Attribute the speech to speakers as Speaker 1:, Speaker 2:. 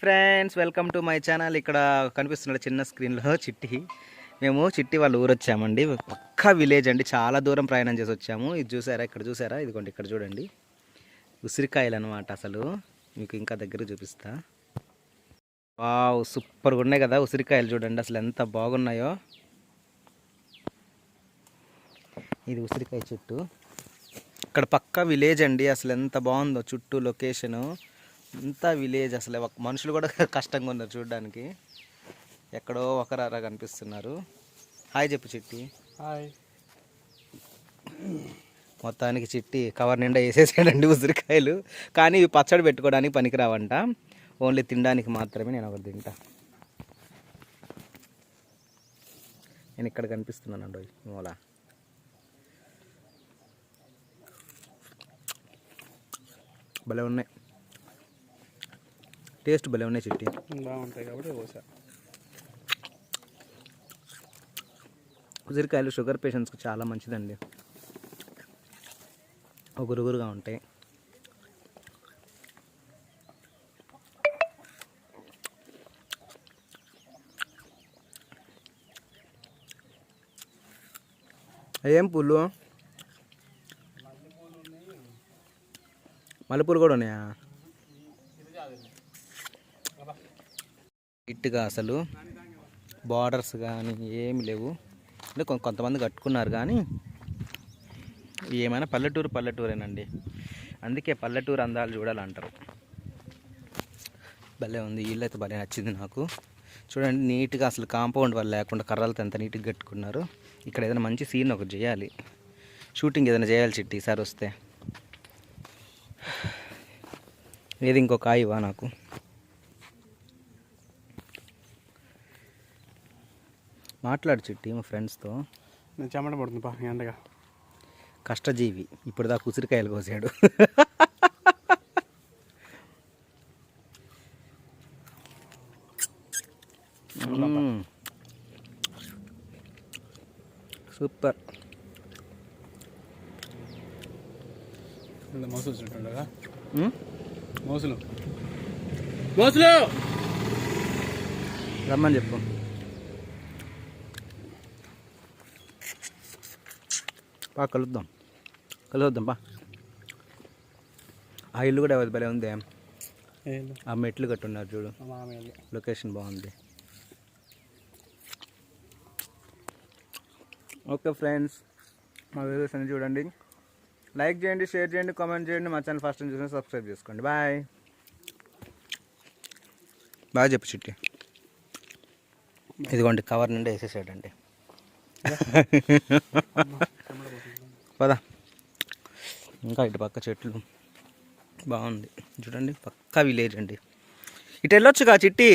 Speaker 1: Friends welcome to my channel ఇక్కడ కనిపిస్తున్నాడు చిన్న స్క్రీన్లో చిట్టి. మేము చిట్టి వాళ్ళ ఊరు వచ్చామండి. పక్కా విలేజ్ అండి. చాలా దూరం ప్రయాణం చేసి వచ్చాము. ఇది చూసారా? ఇక్కడ చూసారా? ఇదిగోండి ఇక్కడ చూడండి. ఉసిరికాయలు అనమాట అసలు. మీకు ఇంకా దగ్గర చూపిస్తా. వావ్ సూపర్గా ఉన్నాయి కదా ఉసిరికాయలు చూడండి. అసలు ఎంత బాగున్నాయో. ఇది ఉసిరికాయ చెట్టు. ఇక్కడ పక్క విలేజ్ అండి. అసలు ఎంత బాగుందో చుట్టూ లొకేషను అంతా విలేజ్ అసలు. ఒక మనుషులు కూడా కష్టంగా ఉన్నారు చూడడానికి. ఎక్కడో ఒకరారా కనిపిస్తున్నారు. హాయ్ చెప్పు చిట్టి.
Speaker 2: హాయ్.
Speaker 1: మొత్తానికి చిట్టి కవర్ నిండా వేసేసాడండి ఉసిరికాయలు. కానీ ఇవి పచ్చడి పెట్టుకోవడానికి పనికిరావంట. ఓన్లీ తినడానికి మాత్రమే నేను ఒకటి తింటా. నేను ఇక్కడ కనిపిస్తున్నానండి మూల. భలే ఉన్నాయి. టేస్ట్ భలే ఉన్నాయి చిట్టి.
Speaker 2: బాగుంటాయి కాబట్టి కోసా
Speaker 1: ఉసిరికాయలు షుగర్ పేషెంట్స్కి చాలా మంచిదండి. ఒగురుగురుగా ఉంటాయి. ఏం పూలు? మల్లెపూలు కూడా ఉన్నాయా? ఇట్టుగా అసలు బార్డర్స్ కానీ ఏమి లేవు. అంటే కొంతమంది కట్టుకున్నారు కానీ ఏమైనా పల్లెటూరు పల్లెటూరేనండి. అందుకే పల్లెటూరు అందాలు చూడాలంటారు. భలే ఉంది ఇల్లు అయితే భలే నచ్చింది నాకు. చూడండి నీట్గా అసలు కాంపౌండ్ వాళ్ళు లేకుండా కర్రలతో ఎంత నీట్గా కట్టుకున్నారు. ఇక్కడ ఏదైనా మంచి సీన్ ఒకటి చేయాలి. షూటింగ్ ఏదైనా చేయాలి చిట్టి ఈసారి వస్తే. ఏది ఇంకో కాయవా నాకు? మాట్లాడు చిట్టి మా ఫ్రెండ్స్తో.
Speaker 2: నేను చెమట పడుతుంది పా ఎండగా.
Speaker 1: కష్టజీవి ఇప్పుడు దాకా ఉసిరికాయలు కోసాడు. సూపర్.
Speaker 2: మోసులు? మోసులు. మోసులు!
Speaker 1: రమ్మని చెప్పు. బా కలుద్దాం. కలుద్దాం బా ఆ ఇల్లు కూడా భలే ఉంది? ఆ మెట్లు కట్టున్నారు చూడు. లొకేషన్ బాగుంది. ఓకే ఫ్రెండ్స్ మా వీడియోస్ అన్ని చూడండి. లైక్ చేయండి షేర్ చేయండి కామెంట్ చేయండి. మా ఛానల్ ఫస్ట్ టైం చూసిన సబ్స్క్రైబ్ చేసుకోండి. బాయ్. బాగా చెప్పు చిట్టి. ఇదిగోండి కవర్ నుండి వేసేసాడండి. పదా. ఇంకా ఇటు పక్క చెట్లు బాగుంది. చూడండి పక్కా విలేజ్ అండి. ఇటు వెళ్ళొచ్చుగా చిట్టి?